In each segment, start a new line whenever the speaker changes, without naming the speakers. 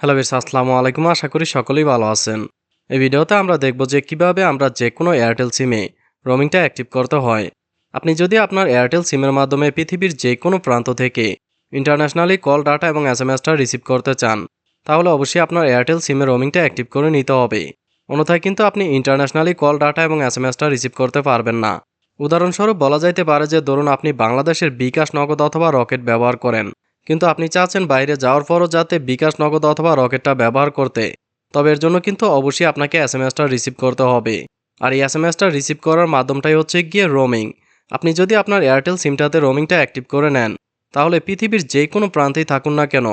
Hello বিস আসসালামু আলাইকুম। আশা করি সকলেই ভালো আছেন। এই ভিডিওতে আমরা দেখব যে কীভাবে আমরা যে কোনো এয়ারটেল সিমে রোমিংটা অ্যাক্টিভ করতে হয়। আপনি যদি আপনার এয়ারটেল সিমের মাধ্যমে পৃথিবীর যে কোনো প্রান্ত থেকে ইন্টারন্যাশনালি কল ডাটা এবং এস এম এসটা রিসিভ করতে চান, তাহলে অবশ্যই আপনার এয়ারটেল সিমের রোমিংটা অ্যাক্টিভ করে নিতে হবে। অন্যথায় কিন্তু আপনি ইন্টারন্যাশনালি কল ডাটা এবং এস এম এসটা রিসিভ করতে পারবেন না। উদাহরণস্বরূপ বলা যাইতে পারে যে, ধরুন আপনি বাংলাদেশের বিকাশ নগদ অথবা রকেট ব্যবহার করেন। কিন্তু আপনি চাচ্ছেন বাইরে যাওয়ার পরও যাতে বিকাশ নগদ অথবা রকেটটা ব্যবহার করতে। তবে এর জন্য কিন্তু অবশ্যই আপনাকে এস এম এসটা রিসিভ করতে হবে। আর এই এস এম এসটা রিসিভ করার মাধ্যমটাই হচ্ছে গিয়ে রোমিং। আপনি যদি আপনার এয়ারটেল সিমটাতে রোমিংটা অ্যাক্টিভ করে নেন, তাহলে পৃথিবীর যে কোনো প্রান্তেই থাকুন না কেন।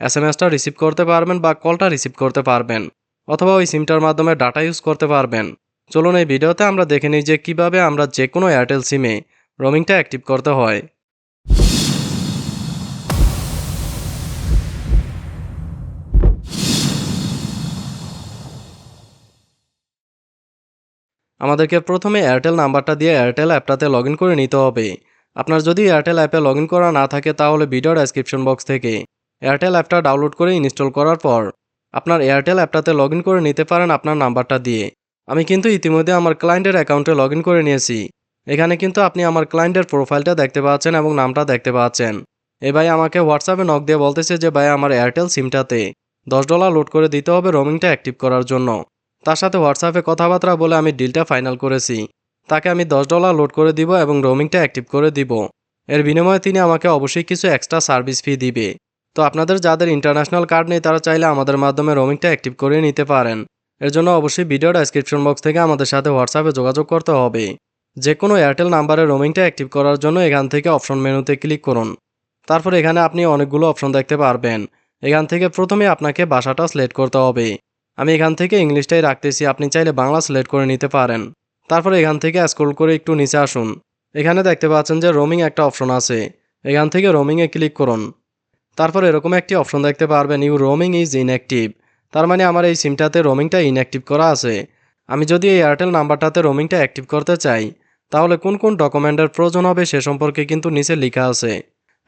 এস এম এসটা রিসিভ করতে পারবেন বা কলটা রিসিভ করতে পারবেন, অথবা ওই সিমটার মাধ্যমে ডাটা ইউজ করতে পারবেন। চলুন এই ভিডিওতে আমরা দেখে নিই যে কীভাবে আমরা যে কোনো এয়ারটেল সিমে রোমিংটা অ্যাক্টিভ করতে হয়। আমাদেরকে প্রথমে এয়ারটেল নাম্বারটা দিয়ে এয়ারটেল অ্যাপটাতে লগ করে নিতে হবে। আপনার যদি এয়ারটেল অ্যাপে লগ করা না থাকে তাহলে ভিডিও ডেসক্রিপশন বক্স থেকে এয়ারটেল অ্যাপটা ডাউনলোড করে ইনস্টল করার পর আপনার এয়ারটেল অ্যাপটাতে লগ করে নিতে পারেন আপনার নাম্বারটা দিয়ে। আমি কিন্তু ইতিমধ্যে আমার ক্লায়েন্টের অ্যাকাউন্টে লগ করে নিয়েছি। এখানে কিন্তু আপনি আমার ক্লায়েন্টের প্রোফাইলটা দেখতে পাচ্ছেন এবং নামটা দেখতে পাচ্ছেন। এ ভাই আমাকে হোয়াটসঅ্যাপে নক দিয়ে বলতেছে যে ভাই আমার এয়ারটেল সিমটাতে দশ ডলার লোড করে দিতে হবে রোমিংটা অ্যাক্টিভ করার জন্য। তার সাথে হোয়াটসঅ্যাপে কথাবার্তা বলে আমি ডিলটা ফাইনাল করেছি। তাকে আমি দশ ডলার লোড করে দিব এবং রোমিংটা অ্যাক্টিভ করে দিব। এর বিনিময়ে তিনি আমাকে অবশ্যই কিছু এক্সট্রা সার্ভিস ফি দিবে। তো আপনাদের যাদের ইন্টারন্যাশনাল কার্ড নেই, তারা চাইলে আমাদের মাধ্যমে রোমিংটা অ্যাক্টিভ করে নিতে পারেন। এর জন্য অবশ্যই ভিডিও ডেসক্রিপশন বক্স থেকে আমাদের সাথে হোয়াটসঅ্যাপে যোগাযোগ করতে হবে। যে কোনো এয়ারটেল নাম্বারে রোমিংটা অ্যাক্টিভ করার জন্য এখান থেকে অপশন মেনুতে ক্লিক করুন। তারপর এখানে আপনি অনেকগুলো অপশন দেখতে পারবেন। এখান থেকে প্রথমে আপনাকে ভাষাটা সিলেক্ট করতে হবে। আমি এখান থেকে ইংলিশটাই রাখতেছি, আপনি চাইলে বাংলা সিলেক্ট করে নিতে পারেন। তারপর এখান থেকে স্ক্রল করে একটু নিচে আসুন। এখানে দেখতে পাচ্ছেন যে রোমিং একটা অপশন আছে। এখান থেকে রোমিংয়ে ক্লিক করুন। তারপর এরকম একটি অপশন দেখতে পারবেন ইউ রোমিং ইজ ইনঅ্যাক্টিভ তার মানে আমার এই সিমটাতে রোমিংটা ইনঅ্যাক্টিভ করা আছে। আমি যদি এই এয়ারটেল নাম্বারটাতে রোমিংটা অ্যাক্টিভ করতে চাই, তাহলে কোন কোন ডকুমেন্টের প্রয়োজন হবে সে সম্পর্কে কিন্তু নিচে লেখা আছে।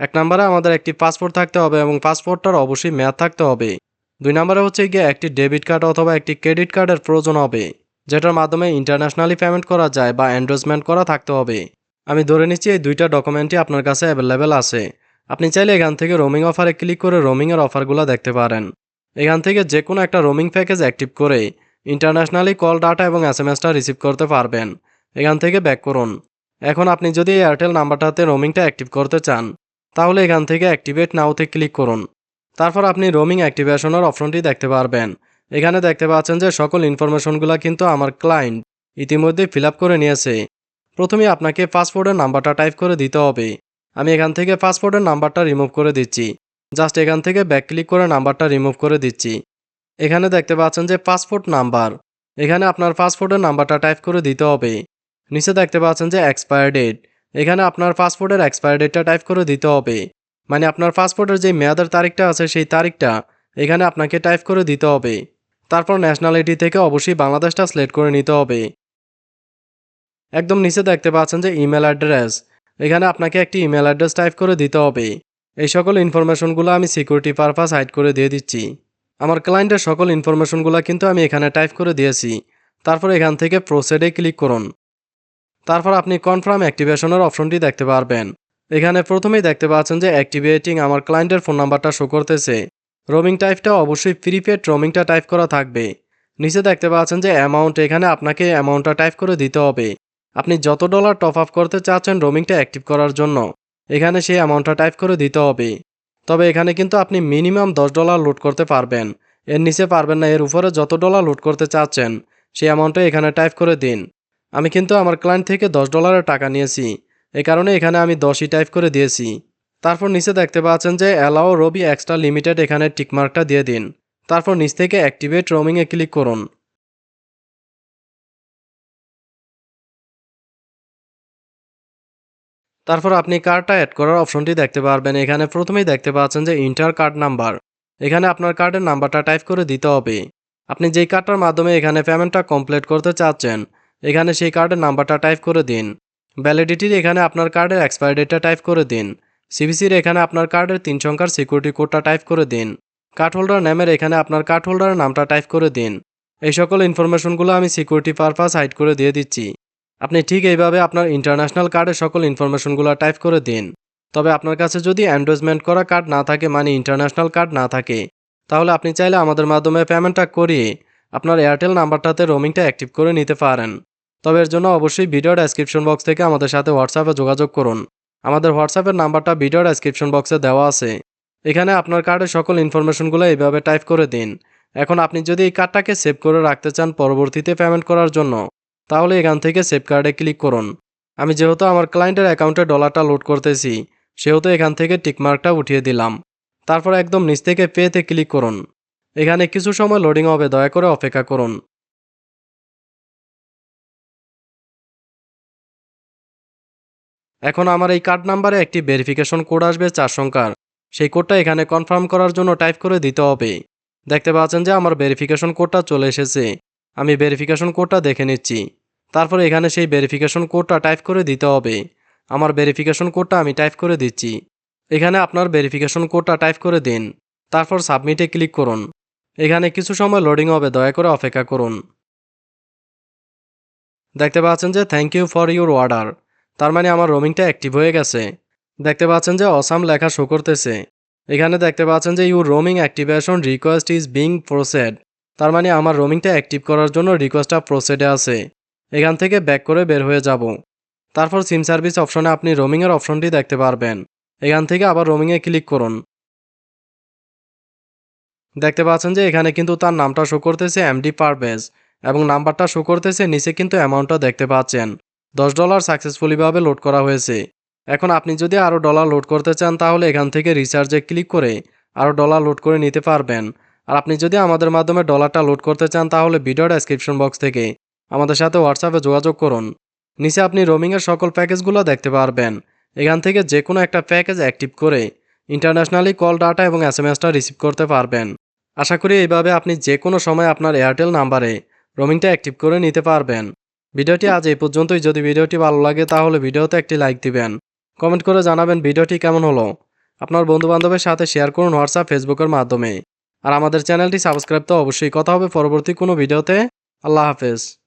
এক নম্বরে আমাদের একটি পাসপোর্ট থাকতে হবে এবং পাসপোর্টটার অবশ্যই মেয়াদ থাকতে হবে। দুই নম্বরে হচ্ছে গিয়ে একটি ডেবিট কার্ড অথবা একটি ক্রেডিট কার্ডের প্রয়োজন হবে, যেটার মাধ্যমে ইন্টারন্যাশনালি পেমেন্ট করা যায় বা এন্ডোজমেন্ট করা থাকতে হবে। আমি ধরে নিচ্ছি এই দুইটা ডকুমেন্টই আপনার কাছে অ্যাভেলেবেল আছে। আপনি চাইলে এখান থেকে রোমিং অফারে ক্লিক করে রোমিংয়ের অফারগুলো দেখতে পারেন। এখান থেকে যে কোনো একটা রোমিং প্যাকেজ অ্যাক্টিভ করে ইন্টারন্যাশনালি কল ডাটা এবং এস এম এসটা রিসিভ করতে পারবেন। এখান থেকে ব্যাক করুন। এখন আপনি যদি এয়ারটেল নাম্বারটাতে রোমিংটা অ্যাক্টিভ করতে চান, তাহলে এখান থেকে অ্যাক্টিভেট নাওতে ক্লিক করুন। তারপর আপনি রোমিং অ্যাক্টিভেশনের অপশনটি দেখতে পারবেন। এখানে দেখতে পাচ্ছেন যে সকল ইনফরমেশনগুলো কিন্তু আমার ক্লায়েন্ট ইতিমধ্যে ফিল করে নিয়েছে। প্রথমে আপনাকে পাসপোর্টের নাম্বারটা টাইপ করে দিতে হবে। আমি এখান থেকে পাসপোর্টের নাম্বারটা রিমুভ করে দিচ্ছি। জাস্ট এখান থেকে ব্যাক ক্লিক করে নাম্বারটা রিমুভ করে দিচ্ছি। এখানে দেখতে পাচ্ছেন যে পাসপোর্ট নাম্বার। এখানে আপনার পাসপোর্টের নাম্বারটা টাইপ করে দিতে হবে। নিচে দেখতে পাচ্ছেন যে এক্সপায়ার ডেট। এখানে আপনার পাসপোর্টের এক্সপায়ার ডেটটা টাইপ করে দিতে হবে। মানে আপনার পাসপোর্টের যে মেয়াদের তারিখটা আছে সেই তারিখটা এখানে আপনাকে টাইপ করে দিতে হবে। তারপর ন্যাশনালিটি থেকে অবশ্যই বাংলাদেশটা সিলেক্ট করে নিতে হবে। একদম নিচে দেখতে পাচ্ছেন যে ইমেল অ্যাড্রেস এখানে আপনাকে একটি ইমেল অ্যাড্রেস টাইপ করে দিতে হবে। এই সকল ইনফরমেশনগুলো আমি সিকিউরিটি পারপাস হাইড করে দিয়ে দিচ্ছি। আমার ক্লায়েন্টের সকল ইনফরমেশনগুলো কিন্তু আমি এখানে টাইপ করে দিয়েছি। তারপর এখান থেকে প্রোসেডে ক্লিক করুন। তারপর আপনি কনফার্ম অ্যাক্টিভেশনের অপশনটি দেখতে পারবেন। এখানে প্রথমেই দেখতে পাচ্ছেন যে অ্যাক্টিভেটিং আমার ক্লায়েন্টের ফোন নাম্বারটা শো করতেছে। রোমিং টাইপটা অবশ্যই প্রিপেড রোমিংটা টাইপ করা থাকবে। নিচে দেখতে পাচ্ছেন যে অ্যামাউন্ট এখানে আপনাকে অ্যামাউন্টটা টাইপ করে দিতে হবে। আপনি যত ডলার টপ আপ করতে চাচ্ছেন রোমিংটা অ্যাক্টিভ করার জন্য, এখানে সেই অ্যামাউন্টটা টাইপ করে দিতে হবে। তবে এখানে কিন্তু আপনি মিনিমাম দশ ডলার লোড করতে পারবেন। এর নিচে পারবেন না, এর উপরে যত ডলার লোড করতে চাচ্ছেন, সেই অ্যামাউন্টটা এখানে টাইপ করে দিন। আমি কিন্তু আমার ক্লায়েন্ট থেকে দশ ডলারের টাকা নিয়েছি। এই কারণে এখানে আমি দশই টাইপ করে দিয়েছি। তারপর নিচে দেখতে পাচ্ছেন যে অ্যালাও রবি এক্সট্রা লিমিটেড এখানে টিকমার্কটা দিয়ে দিন। তারপর নিচ থেকে অ্যাক্টিভেট রোমিংয়ে ক্লিক করুন। তারপর আপনি কার্ডটা অ্যাড করার অপশনটি দেখতে পারবেন। এখানে প্রথমেই দেখতে পাচ্ছেন যে ইন্টার কার্ড নাম্বার এখানে আপনার কার্ডের নাম্বারটা টাইপ করে দিতে হবে। আপনি যেই কার্ডটার মাধ্যমে এখানে পেমেন্টটা কমপ্লিট করতে চাচ্ছেন, এখানে সেই কার্ডের নাম্বারটা টাইপ করে দিন। ভ্যালিডিটির এখানে আপনার কার্ডের এক্সপায়ারি ডেটটা টাইপ করে দিন। সিবিসির এখানে আপনার কার্ডের তিন সংখ্যার সিকিউরিটি কোডটা টাইপ করে দিন। কার্ড হোল্ডার নেমের এখানে আপনার কার্ড হোল্ডারের নামটা টাইপ করে দিন। এই সকল ইনফরমেশনগুলো আমি সিকিউরিটি পারপাস হাইড করে দিয়ে দিচ্ছি। আপনি ঠিক এইভাবে আপনার ইন্টারন্যাশনাল কার্ডের সকল ইনফরমেশনগুলো টাইপ করে দিন। তবে আপনার কাছে যদি অ্যান্ডোজমেন্ট করা কার্ড না থাকে মানে ইন্টারন্যাশনাল কার্ড না থাকে, তাহলে আপনি চাইলে আমাদের মাধ্যমে পেমেন্টটা করিয়ে আপনার এয়ারটেল নাম্বারটাতে রোমিংটা অ্যাক্টিভ করে নিতে পারেন। তবে এর জন্য অবশ্যই ভিডিও ডেসক্রিপশন বক্স থেকে আমাদের সাথে হোয়াটসঅ্যাপে যোগাযোগ করুন। আমাদের হোয়াটসঅ্যাপের নাম্বারটা ভিডিও ডেসক্রিপশন বক্সে দেওয়া আছে। এখানে আপনার কার্ডের সকল ইনফরমেশনগুলো এইভাবে টাইপ করে দিন। এখন আপনি যদি এই কার্ডটাকে সেভ করে রাখতে চান পরবর্তীতে পেমেন্ট করার জন্য, তাহলে এখান থেকে সেভ কার্ডে ক্লিক করুন। আমি যেহেতু আমার ক্লায়েন্টের অ্যাকাউন্টে ডলারটা লোড করতেছি, সেহেতু এখান থেকে টিকমার্কটা উঠিয়ে দিলাম। তারপর একদম নিচ থেকে পেতে ক্লিক করুন। এখানে কিছু সময় লোডিং হবে, দয়া করে অপেক্ষা করুন। এখন আমার এই কার্ড নাম্বারে একটি ভেরিফিকেশন কোড আসবে চার সংখ্যার। সেই কোডটা এখানে কনফার্ম করার জন্য টাইপ করে দিতে হবে। দেখতে পাচ্ছেন যে আমার ভেরিফিকেশন কোডটা চলে এসেছে। আমি ভেরিফিকেশন কোডটা দেখে নিচ্ছি। তারপর এখানে সেই ভেরিফিকেশন কোডটা টাইপ করে দিতে হবে। আমার ভেরিফিকেশন কোডটা আমি টাইপ করে দিচ্ছি। এখানে আপনার ভেরিফিকেশন কোডটা টাইপ করে দিন। তারপর সাবমিটে ক্লিক করুন। এখানে কিছু সময় লোডিং হবে, দয়া করে অপেক্ষা করুন। দেখতে পাচ্ছেন যে thank you for your order তার মানে আমার রোমিংটা অ্যাক্টিভ হয়ে গেছে। দেখতে পাচ্ছেন যে অসাম লেখা শো করতেছে। এখানে দেখতে পাচ্ছেন যে your roaming activation request is being processed তার মানে আমার রোমিংটা অ্যাক্টিভ করার জন্য রিকোয়েস্টটা প্রোসেডে আছে। এখান থেকে ব্যাক করে বের হয়ে যাব। তারপর সিম সার্ভিস অপশনে আপনি রোমিংয়ের অপশনটি দেখতে পারবেন। এখান থেকে আবার রোমিংয়ে ক্লিক করুন। দেখতে পাচ্ছেন যে এখানে কিন্তু তার নামটা শো করতেছে এমডি পারভেজ এবং নাম্বারটা শো করতেছে, নিচে কিন্তু অ্যামাউন্টটা দেখতে পাচ্ছেন। দশ ডলার সাকসেসফুলিভাবে লোড করা হয়েছে। এখন আপনি যদি আরও ডলার লোড করতে চান, তাহলে এখান থেকে রিচার্জে ক্লিক করে আরও ডলার লোড করে নিতে পারবেন। আর আপনি যদি আমাদের মাধ্যমে ডলারটা লোড করতে চান, তাহলে ভিডিও ডেসক্রিপশন বক্স থেকে আমাদের সাথে হোয়াটসঅ্যাপে যোগাযোগ করুন। নিচে আপনি রোমিংয়ের সকল প্যাকেজগুলো দেখতে পারবেন। এখান থেকে যে কোনো একটা প্যাকেজ অ্যাক্টিভ করে ইন্টারন্যাশনালি কল ডাটা এবং এস এম এসটা রিসিভ করতে পারবেন। আশা করি এইভাবে আপনি যে কোনো সময় আপনার এয়ারটেল নাম্বারে রোমিংটা অ্যাক্টিভ করে নিতে পারবেন। ভিডিওটি আজ এই পর্যন্তই। যদি ভিডিওটি ভালো লাগে, তাহলে ভিডিওতে একটি লাইক দিবেন। কমেন্ট করে জানাবেন ভিডিওটি কেমন হলো। আপনার বন্ধুবান্ধবের সাথে শেয়ার করুন হোয়াটসঅ্যাপ, ফেসবুকের মাধ্যমে। আর আমাদের চ্যানেলটি সাবস্ক্রাইব তো অবশ্যই। কথা হবে পরবর্তী কোনো ভিডিওতে। আল্লাহ হাফেজ।